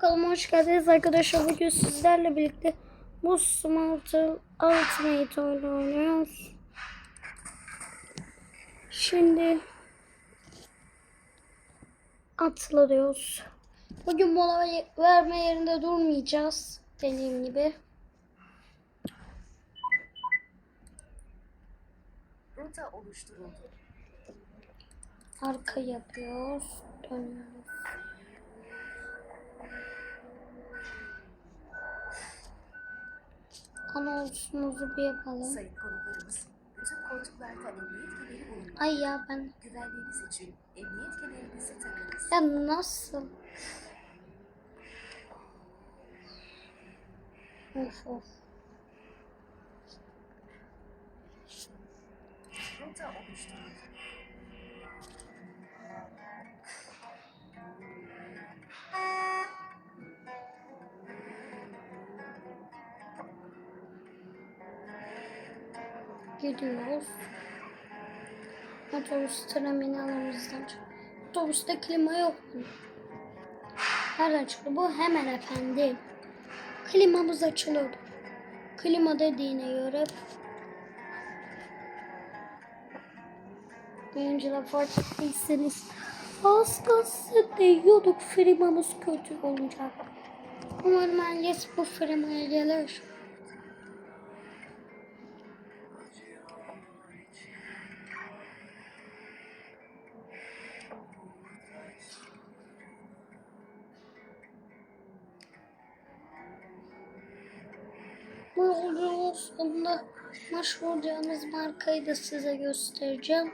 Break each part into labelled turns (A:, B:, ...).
A: Kanalıma hoş geldiniz arkadaşlar. Bugün sizlerle birlikte bu Smarter Ultimate oyunu oynuyoruz. Şimdi atılıyoruz. Bugün mola verme yerinde durmayacağız. Dediğim gibi.
B: Rota oluşturuldu.
A: Arka yapıyoruz. Dönüyoruz. Anonsumuzu bir yapalım.
B: Sayın konuklarımız, bütün koltuklarda emniyet kemeri bulunmalı.
A: Ay ya ben
B: Güvenliğiniz için emniyet kemerinizi takınız.
A: ya nasıl? Of of.
B: Rota oluşturuldu.
A: Gidiyoruz. Otobüs terminalimizden çık. Otobüste klima yok? Nereden çıktı bu? Hemen efendim. Klimamız açılıyordu. Klima dediğine göre Oyuncular fark ettiyseniz az kalsın diyorduk firmamız kötü olacak. Umarım herkes bu firmaya gelir. Bu yolculuğun sonunda başvuracağımız markayı da size göstereceğim.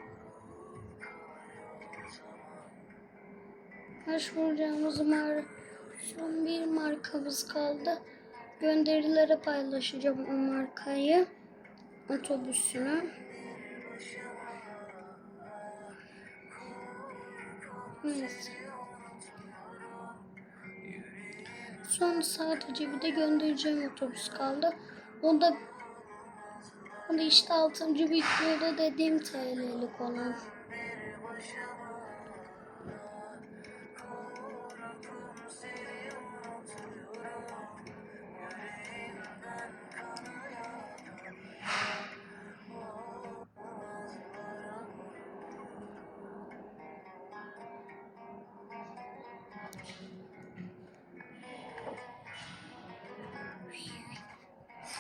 A: Başvuracağımız mar son bir markamız kaldı. Gönderilere paylaşacağım o markayı. Otobüsünü. Neyse. Son sadece bir de göndereceğim otobüs kaldı. O da o da işte 6. videoda dediğim TL'lik olan.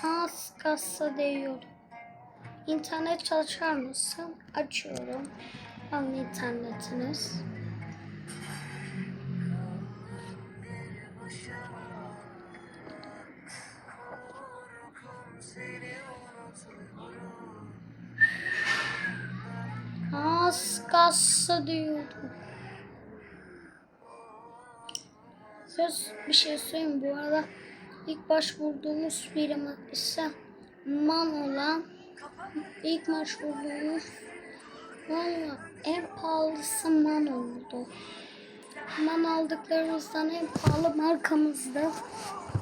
A: Az kasa değiyordu. İnternet çalışar mısın? Açıyorum. Alın internetiniz. Az kasa diyordum. Söz bir şey söyleyeyim bu arada ilk başvurduğumuz firma ise man olan ilk başvurduğumuz valla en pahalısı man oldu. Man aldıklarımızdan en pahalı markamızda.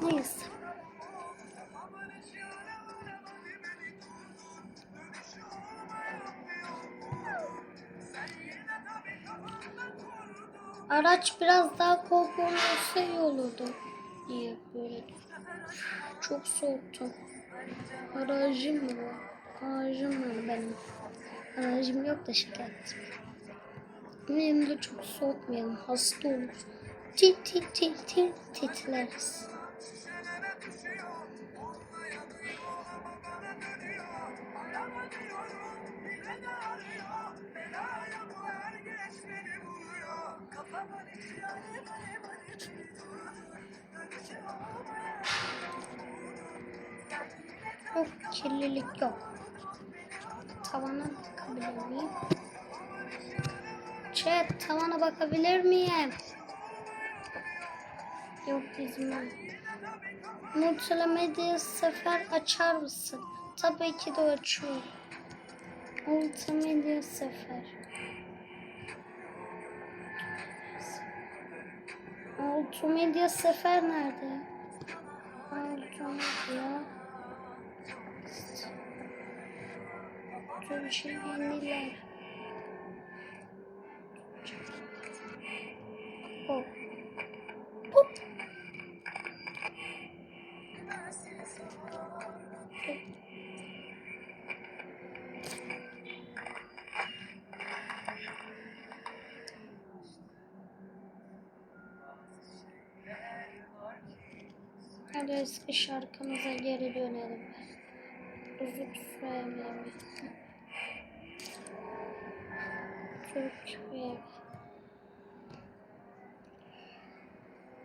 A: Neyse. Araç biraz daha konforlu olsa iyi olurdu diye böyle çok soğuktu. Aracım mı var? Aracım var benim. Aracım yok da ettim. Benim de çok soğutmayalım. Hasta olur. Tit tit tit tit titreriz. Yok kirlilik yok. Tavana bakabilir miyim? Chat tavana bakabilir miyim? Yok bizim yok. Multimedya sefer açar mısın? Tabii ki de açıyorum. Multimedya sefer. Multimedya sefer nerede? Çok şey yendiler. Oh. Hop. Hadi eski şarkımıza geri dönelim. Uzun sürememi. Türkiye.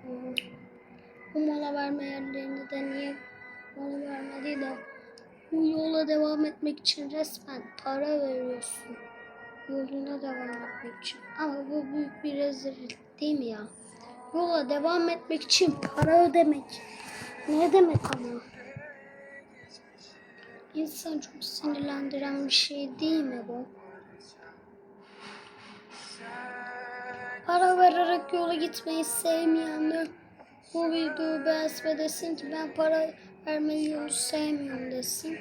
A: Hmm. Bu mola verme de niye mola vermedi de bu yola devam etmek için resmen para veriyorsun. Yoluna devam etmek için. Ama bu büyük bir rezillik değil mi ya? Yola devam etmek için para ödemek. Ne demek ama? İnsan çok sinirlendiren bir şey değil mi bu? Para vererek yola gitmeyi sevmeyenler bu videoyu beğensin ve desin ki ben para vermeyi yolu sevmiyorum desin.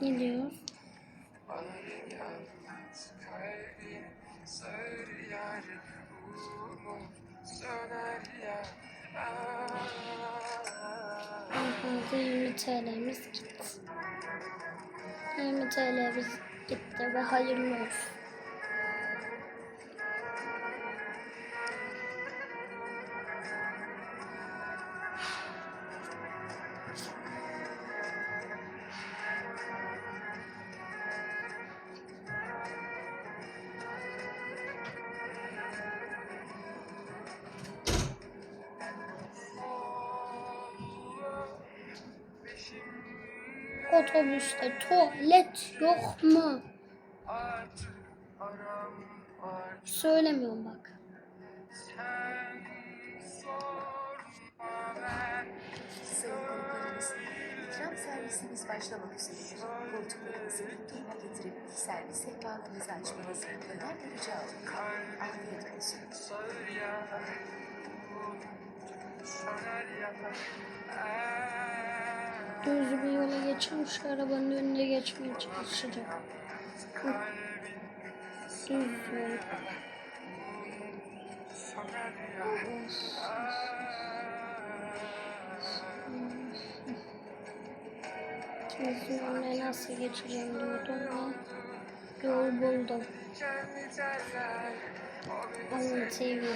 A: Ne diyor? Arkadaşlar 20 TL'miz gitti. 20 TL'miz gitti ve hayırlı olsun. Otobüste tuvalet yok mu? Söylemiyorum bak.
B: Sayın konuklarımız, ikram servisimiz başlamak üzeredir. Koltuklarınızı duruma getirip servis sehpalarınızı açmanızı önemli rica edilir. Afiyet olsun.
A: Düz yola geçmiş arabanın önünde geçmeye çalışacak. Düz yol. Düz yolla nasıl geçeceğim diyordum ve yol buldum. Onun TV'de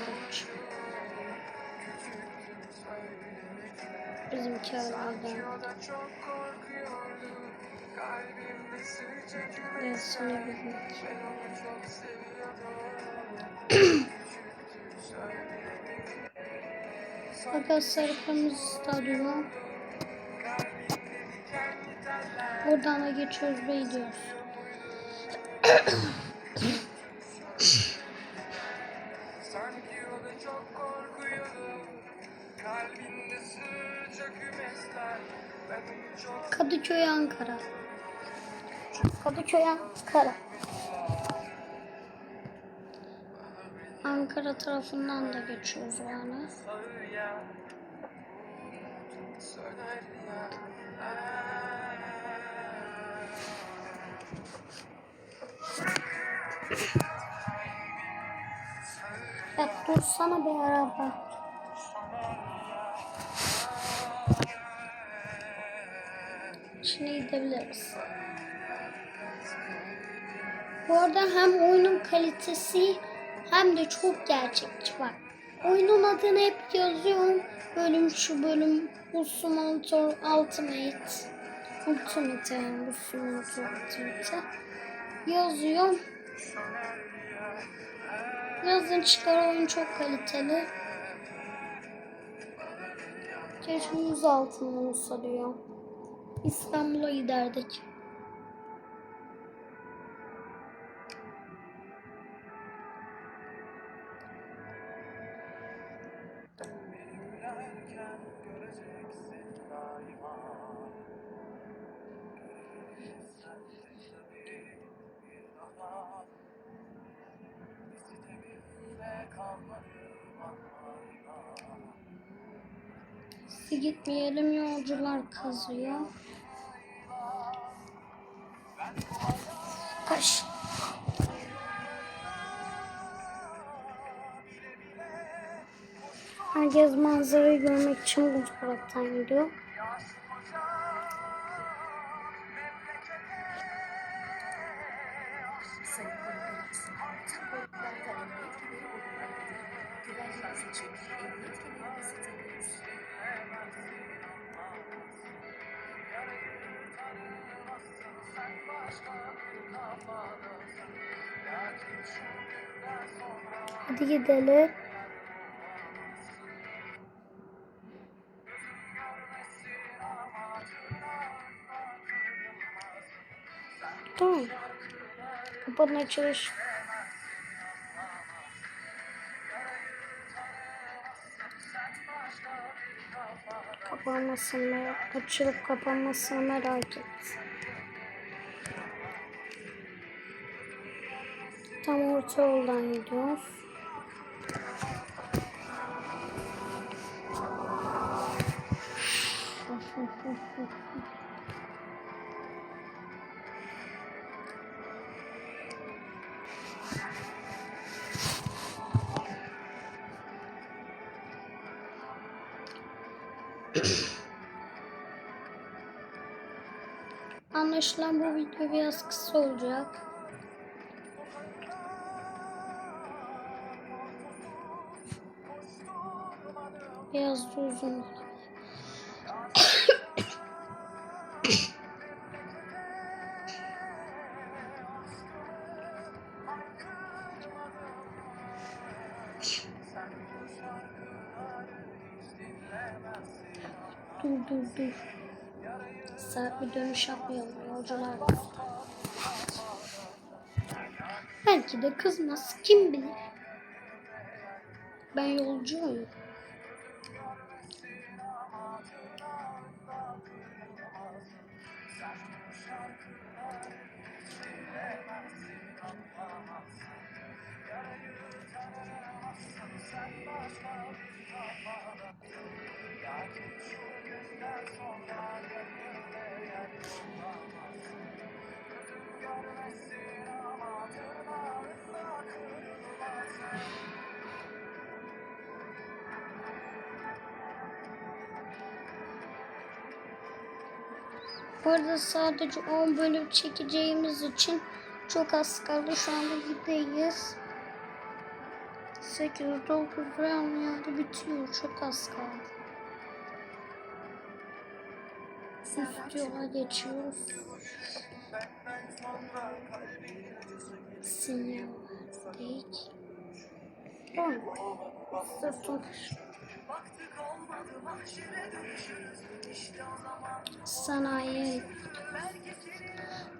A: Bizimki arabadan. Dersini bilmek. Fakat Sarıkımız Stadyumu. Buradan da geçiyoruz ve gidiyoruz. Ankara. Kadıköy Ankara. Ankara tarafından da geçiyoruz yani.
C: ya
A: dursana be araba. Şimdi gidebiliriz. Bu arada hem oyunun kalitesi hem de çok gerçekçi bak. Oyunun adını hep yazıyorum. Bölüm şu bölüm Simulator Ultimate. Ultimate yani Simulator Ultimate. Yazıyorum. Yazın çıkar oyun çok kaliteli. Keşke 100 altından olsa. İstanbul'a giderdik.
C: Gülerken göreceksin daima
A: Kaş. Herkes manzarayı görmek için bu taraftan gidiyor. Hadi gidelim. Tamam. Kapının açılış. Kapanmasını, açılıp kapanmasını merak et. Tam orta yoldan gidiyoruz. Anlaşılan bu video biraz kısa olacak. Da uzun. Dur dur dur. Sert bir dönüş yapmayalım yolcular. Belki de kızmaz. Kim bilir. Ben yolcuyum. Bu arada sadece 10 bölüm çekeceğimiz için çok az kaldı. Şu anda gideyiz. 8, 9 yani bitiyor. Çok az kaldı. Üst yola geçiyoruz. Sinyal verdik. Tamam. Sırtım Sanayi.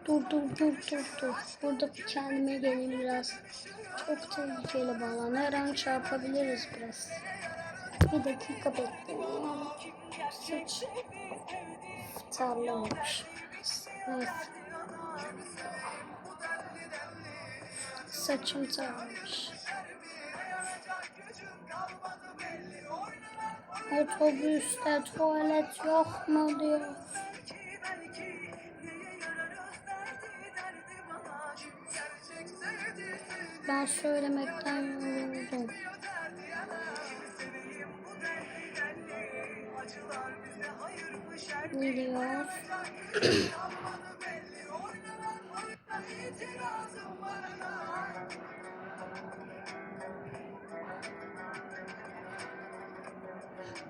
A: Dur dur dur dur dur. Burada bir kendime geleyim biraz. Çok tehlikeli bağlan. Her an çarpabiliriz biraz. Bir dakika bekleyin. Saç tarlamış. Evet. Saçım tarlamış. Otobüste tuvalet yok mu diyor. Ben söylemekten yoruldum. Gidiyor.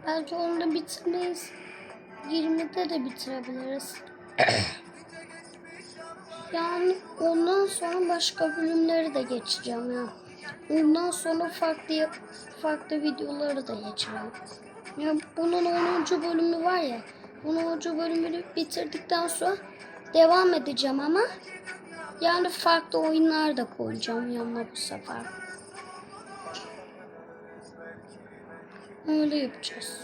A: Belki onu da bitirmeyiz. 20'de de bitirebiliriz. yani ondan sonra başka bölümleri de geçeceğim ya. Ondan sonra farklı farklı videoları da geçeceğim. Ya bunun 10. bölümü var ya. Bunun 10. bölümünü bitirdikten sonra devam edeceğim ama yani farklı oyunlar da koyacağım yanına bu sefer. Öyle yapacağız.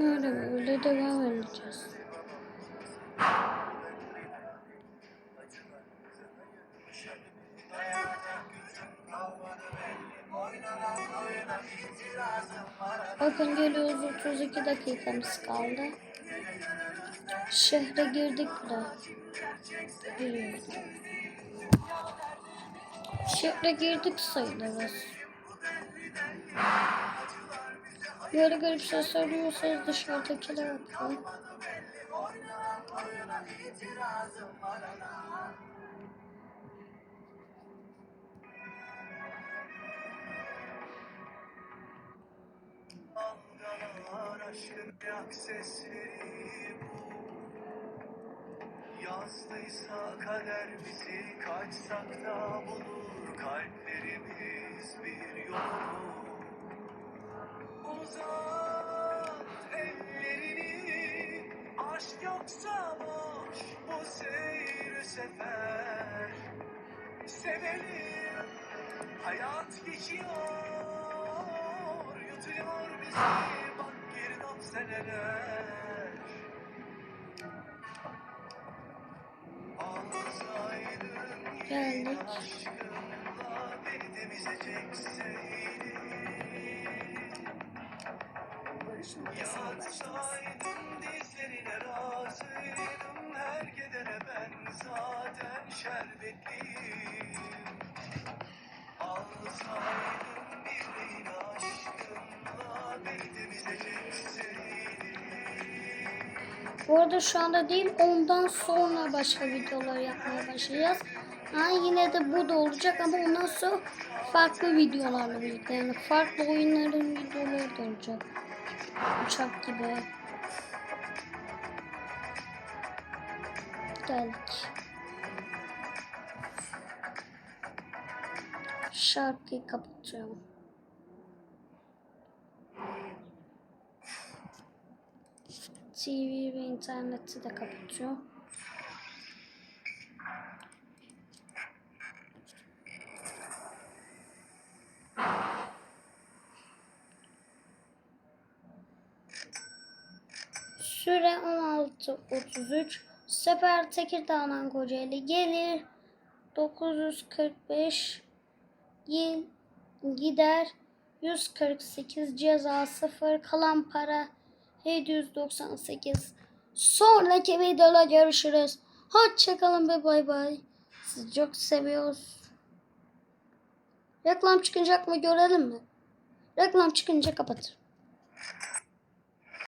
A: Öyle böyle devam edeceğiz. Bakın geliyoruz 32 dakikamız kaldı. Şehre girdik bile. Giriyoruz. Şehre girdik sayılırız. Böyle garip
C: itirazım var ana Dalgalar aşkın yak sesleri bu Yazdıysa kader bizi kaçsak da bulur kalplerimiz bir yolunu Uzat ellerini aşk yoksa boş bu seyir sefer. Sevelim hayat geçiyor yutuyor bizi bak geri dön seneler ben zaten şerbetliyim Alsaydın birliğin aşkınla Beni temizleyecekseydin
A: Bu arada şu anda değil ondan sonra başka videolar yapmaya başlayacağız. Ha, yine de bu da olacak ama ondan sonra farklı videolarla birlikte yani farklı oyunların videoları da olacak. Uçak gibi. Geldik. Şarkıyı kapatıyorum. TV ve interneti de kapatıyor. Süre 16.33. Sefer Tekirdağ'dan Kocaeli gelir. 945 Gi- gider 148 ceza 0 kalan para 798 sonraki videoda görüşürüz. Hoşçakalın ve bay bay. Sizi çok seviyoruz. Reklam çıkınca mı görelim mi? Reklam çıkınca kapatır